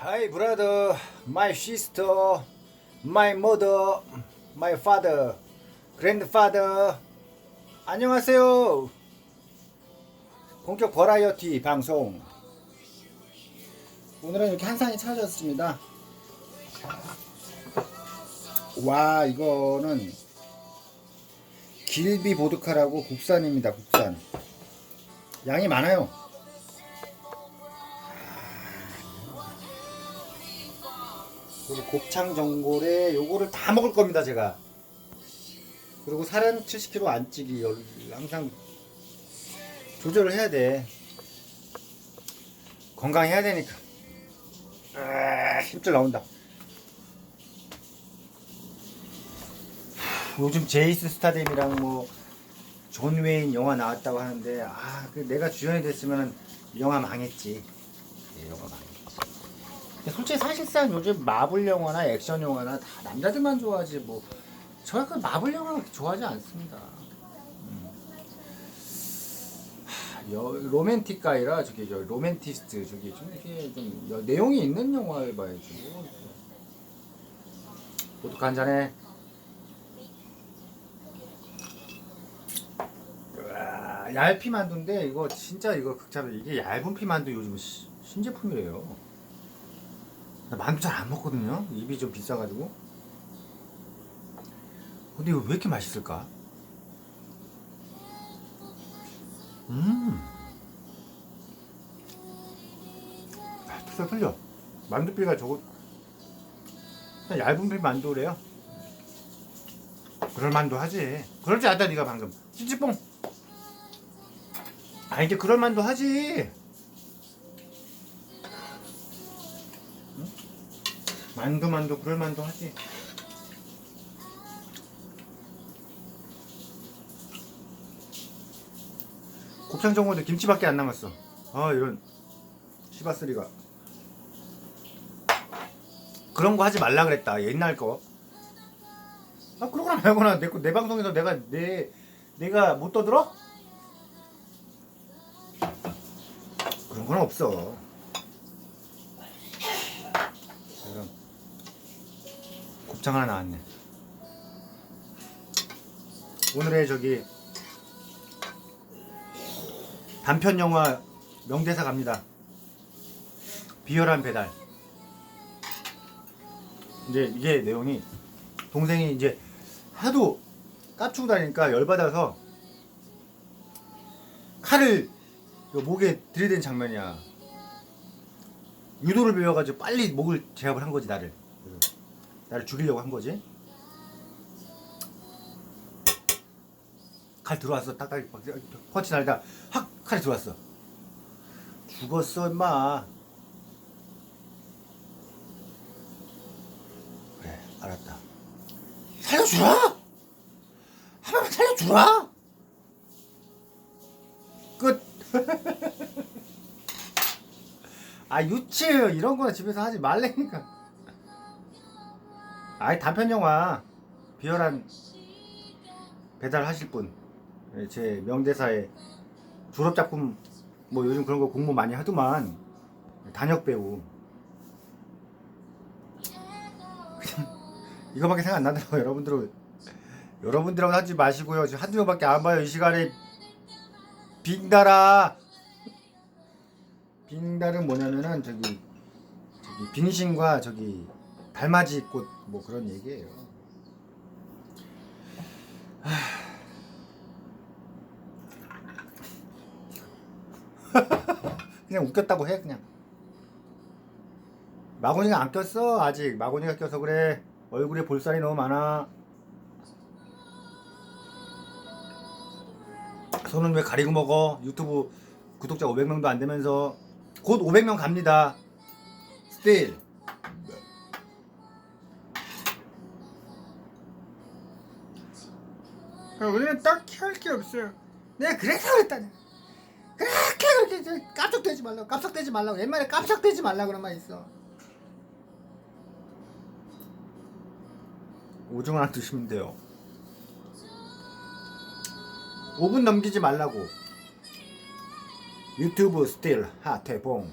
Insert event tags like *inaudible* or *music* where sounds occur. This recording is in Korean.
Hi brother, my sister, my mother, my father, grandfather. 안녕하세요. 본격 버라이어티 방송. 오늘은 이렇게 한 상이 차려졌습니다. 와, 이거는 길비 보드카라고 국산입니다. 국산. 양이 많아요. 그리고 곱창 전골에 요거를 다 먹을 겁니다 제가. 그리고 살은 70kg 안 찌기 열- 항상 조절을 해야 돼. 건강해야 되니까. 아, 힘줄 나온다. 하, 요즘 제이스 스타뎀이랑 뭐 존 웨인 영화 나왔다고 하는데 아그 내가 주연이 됐으면 영화 망했지. 예, 영화 망했지 솔직히 사실상 요즘 마블 영화나 액션 영화나 다 남자들만 좋아하지 뭐 저 약간 마블 영화 좋아하지 않습니다. 음. 하, 여, 로맨틱 가이라 저기 저 로맨티스트 저기 좀 이렇게 좀 여- 내용이 있는 영화를 봐야지. 뭐. 모두 간잔해. 으아, 얇피 만두인데 이거 진짜 이거 극찬을 이게 얇은 피 만두 요즘 시- 신제품이래요. 나 만두 잘 안 먹거든요. 입이 좀 비싸가지고. 근데 이거 왜 이렇게 맛있을까? 음. 아, 틀려 틀려. 만두피가 저거 얇은 피 만두래요. 그럴 만두 하지. 그럴 줄 알다 네가 방금. 찌찌뽕. 아 이제 그럴 만두 하지. 만두 만두 그럴 만두 하지. 곱창 전골도 김치밖에 안 남았어. 아 이런 시바스리가 그런 거 하지 말라 그랬다 옛날 거. 아 그러거나 말거나 내, 거- 내 방송에서 내가 내 내가 못 떠들어? 그런 건 없어. 지금 곱창 하나 나왔네. 오늘의 저기 단편 영화 명대사 갑니다. 비열한 배달. 이제 이게 내용이 동생이 이제 하도 깝치고 다니니까 열받아서 칼을 요 목에 들이댄 장면이야. 유도를 배워가지고 빨리 목을 제압을 한 거지 나를. 나를 죽이려고 한 거지. 칼 들어왔어. 딱딱 막 펀치 날다 확 칼이 들어왔어. 죽었어 임마. 그래 알았다. 살려주라. 한 번만 살려주라. 끝. *laughs* 아 유치 이런 거는 집에서 하지 말래니까. 아이 단편 영화. 비열한 배달 하실 분. 예, 제 명대사에 졸업 작품 뭐 요즘 그런 거 공부 많이 하더만. 단역 배우. *laughs* 이거밖에 생각 안 나더라고 여러분들은 여러분들하고 하지 마시고요. 지금 한두 명밖에 안 봐요 이 시간에. 빙달아 빙달은 뭐냐면은 저기 저기 빙신과 저기 달맞이 꽃 뭐 그런 얘기예요. 그냥 웃겼다고 해 그냥. 마곤이가 안 꼈어 아직. 마곤이가 껴서 그래. 얼굴에 볼살이 너무 많아. 손은 왜 가리고 먹어? 유튜브 구독자 500명도 안 되면서. 곧 500명 갑니다. 스틸 우리는 딱히 할 게 없어요. 내가 그래서 그랬다냐 그렇게 그렇게 저 깜짝대지 말라고 깜짝대지 말라고 옛말에 깜짝대지 말라고 그런 말 있어. 오징어 하나 드시면 돼요. 5분 넘기지 말라고. 유튜브 스틸 하태봉